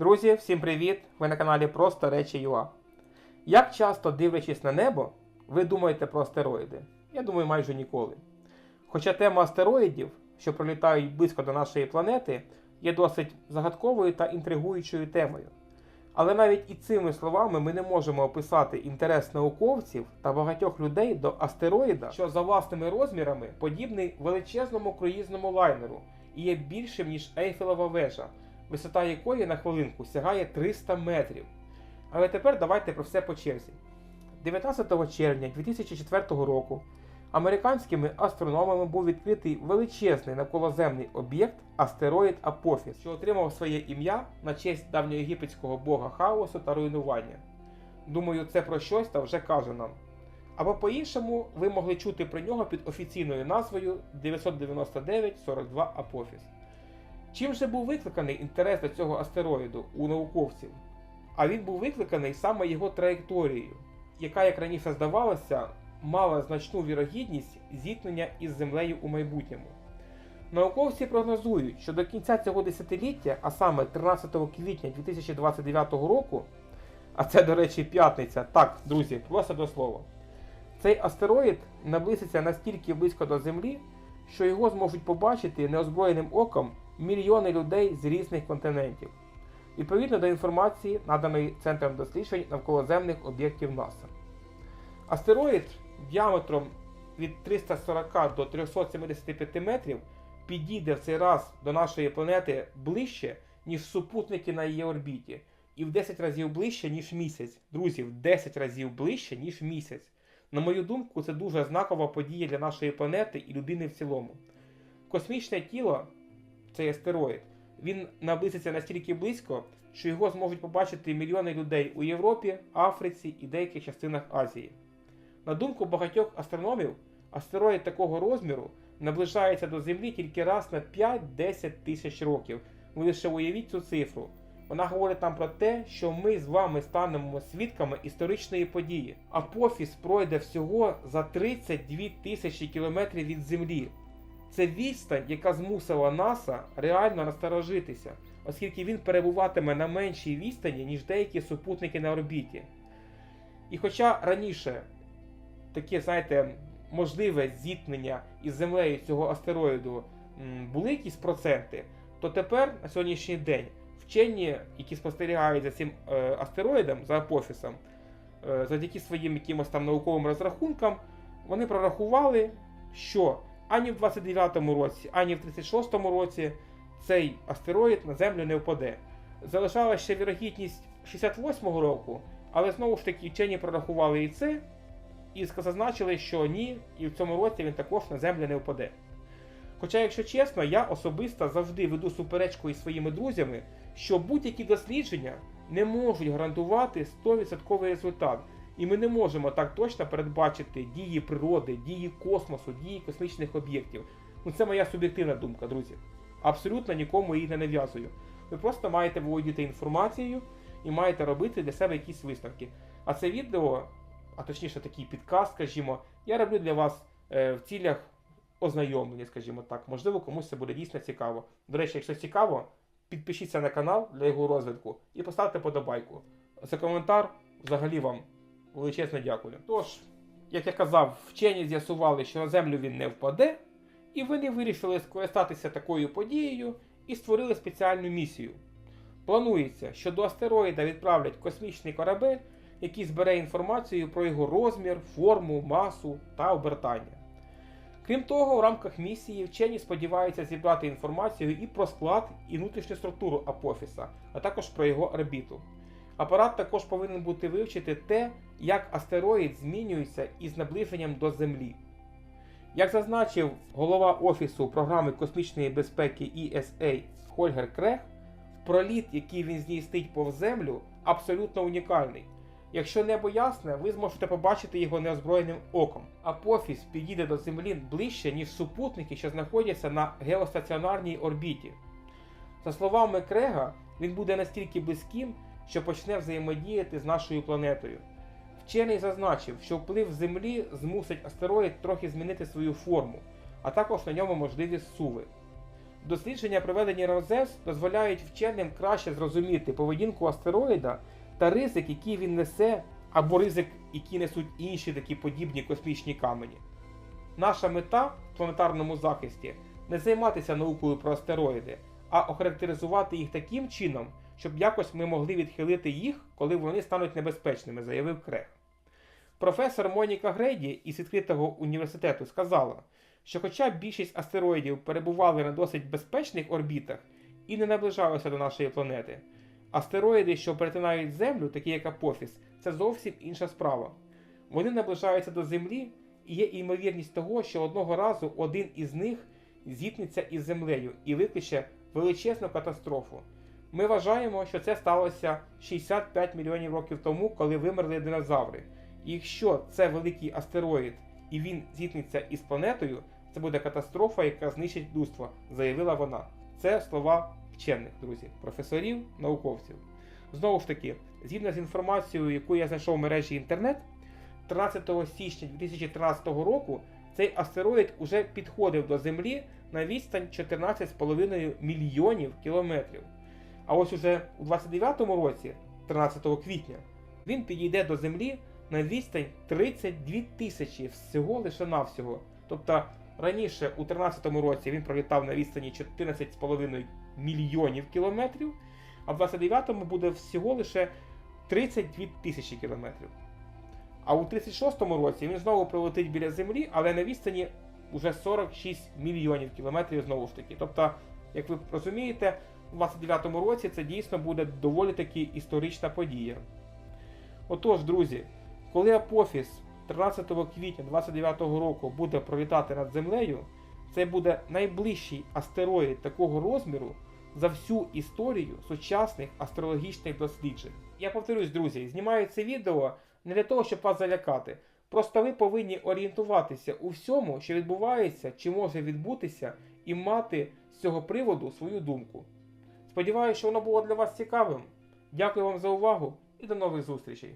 Друзі, всім привіт! Ви на каналі Просто Речі ЮА. Як часто дивлячись на небо, ви думаєте про астероїди? Я думаю, майже ніколи. Хоча тема астероїдів, що пролітають близько до нашої планети, є досить загадковою та інтригуючою темою. Але навіть і цими словами ми не можемо описати інтерес науковців та багатьох людей до астероїда, що за власними розмірами подібний величезному круїзному лайнеру і є більшим ніж Ейфелева вежа, висота якої на хвилинку сягає 300 метрів. Але тепер давайте про все по черзі. 19 червня 2004 року американськими астрономами був відкритий величезний навколоземний об'єкт астероїд Апофіс, що отримав своє ім'я на честь давньоєгипетського бога хаосу та руйнування. Думаю, це про щось та вже каже нам. Або по-іншому ви могли чути про нього під офіційною назвою 999-42 Апофіс. Чим же був викликаний інтерес до цього астероїду у науковців? А він був викликаний саме його траєкторією, яка, як раніше здавалося, мала значну вірогідність зіткнення із Землею у майбутньому. Науковці прогнозують, що до кінця цього десятиліття, а саме 13 квітня 2029 року, а це, до речі, п'ятниця, так, друзі, просто до слова, цей астероїд наблизиться настільки близько до Землі, що його зможуть побачити неозброєним оком мільйони людей з різних континентів. Відповідно до інформації, наданої Центром досліджень навколоземних об'єктів НАСА. Астероїд діаметром від 340 до 375 метрів підійде в цей раз до нашої планети ближче, ніж супутники на її орбіті, і в 10 разів ближче, ніж місяць. Друзі, в 10 разів ближче, ніж місяць. На мою думку, це дуже знакова подія для нашої планети і людини в цілому. Космічне тіло, цей астероїд, він наблизиться настільки близько, що його зможуть побачити мільйони людей у Європі, Африці і деяких частинах Азії. На думку багатьох астрономів, астероїд такого розміру наближається до Землі тільки раз на 5-10 тисяч років. Ви лише уявіть цю цифру. Вона говорить нам про те, що ми з вами станемо свідками історичної події. Апофіс пройде всього за 32 тисячі кілометрів від Землі. Це відстань, яка змусила НАСА реально насторожитися, оскільки він перебуватиме на меншій відстані, ніж деякі супутники на орбіті. І хоча раніше таке, знаєте, можливе зіткнення із землею цього астероїду були якісь проценти, то тепер на сьогоднішній день вчені, які спостерігають за цим е, астероїдом, за апофісом, е, завдяки своїм якимось там науковим розрахункам, вони прорахували, що ані в 29-му році, ані в 36-му році цей астероїд на Землю не впаде. Залишалася ще вірогідність 68-го року, але знову ж таки вчені прорахували і це, і зазначили, що ні, і в цьому році він також на землю не впаде. Хоча, якщо чесно, я особисто завжди веду суперечку із своїми друзями, що будь-які дослідження не можуть гарантувати 100% результат, і ми не можемо так точно передбачити дії природи, дії космосу, дії космічних об'єктів. Ну це моя суб'єктивна думка, друзі. Абсолютно нікому її не нав'язую. Ви просто маєте володіти інформацією і маєте робити для себе якісь висновки. А це відео а точніше такий підкаст, скажімо, я роблю для вас е, в цілях ознайомлення, скажімо так. Можливо, комусь це буде дійсно цікаво. До речі, якщо цікаво, підпишіться на канал для його розвитку і поставте подобайку. За коментар взагалі вам величезне дякую. Тож, як я казав, вчені з'ясували, що на землю він не впаде, і вони вирішили скористатися такою подією і створили спеціальну місію. Планується, що до астероїда відправлять космічний корабель який збере інформацію про його розмір, форму, масу та обертання. Крім того, в рамках місії вчені сподіваються зібрати інформацію і про склад і внутрішню структуру Апофіса, а також про його орбіту. Апарат також повинен бути вивчити те, як астероїд змінюється із наближенням до Землі. Як зазначив голова Офісу програми космічної безпеки ESA Хольгер Крех, проліт, який він здійснить повз Землю, абсолютно унікальний. Якщо небо ясне, ви зможете побачити його неозброєним оком. Апофіс підійде до Землі ближче, ніж супутники, що знаходяться на геостаціонарній орбіті. За словами Крега, він буде настільки близьким, що почне взаємодіяти з нашою планетою. Вчений зазначив, що вплив Землі змусить астероїд трохи змінити свою форму, а також на ньому можливі суви. Дослідження, проведені РОЗЕС, дозволяють вченим краще зрозуміти поведінку астероїда та ризик, який він несе, або ризик, який несуть інші такі подібні космічні камені. Наша мета в планетарному захисті не займатися наукою про астероїди, а охарактеризувати їх таким чином, щоб якось ми могли відхилити їх, коли вони стануть небезпечними, заявив Крег. Професор Моніка Грейді із відкритого університету сказала, що хоча більшість астероїдів перебували на досить безпечних орбітах і не наближалися до нашої планети, астероїди, що перетинають Землю, такі як Апофіс, це зовсім інша справа. Вони наближаються до Землі, і є ймовірність того, що одного разу один із них зіткнеться із землею і викличе величезну катастрофу. Ми вважаємо, що це сталося 65 мільйонів років тому, коли вимерли динозаври. І якщо це великий астероїд і він зіткнеться із планетою, це буде катастрофа, яка знищить людство, заявила вона. Це слова вчених, друзі, професорів, науковців. Знову ж таки, згідно з інформацією, яку я знайшов в мережі інтернет, 13 січня 2013 року цей астероїд уже підходив до Землі на відстань 14,5 мільйонів кілометрів. А ось уже у 29-му році, 13 квітня, він підійде до Землі на відстань 32 тисячі всього лише навсього. Тобто раніше у 13-му році він пролітав на відстані 14,5 мільйонів кілометрів, а в 29-му буде всього лише 32 тисячі кілометрів. А у 36-му році він знову пролетить біля Землі, але на відстані вже 46 мільйонів кілометрів знову ж таки. Тобто, як ви розумієте, у 29-му році це дійсно буде доволі таки історична подія. Отож, друзі, коли Апофіс 13 квітня 29-го року буде пролітати над Землею, це буде найближчий астероїд такого розміру за всю історію сучасних астрологічних досліджень. Я повторюсь, друзі, знімаю це відео не для того, щоб вас залякати. Просто ви повинні орієнтуватися у всьому, що відбувається чи може відбутися, і мати з цього приводу свою думку. Сподіваюся, що воно було для вас цікавим. Дякую вам за увагу і до нових зустрічей!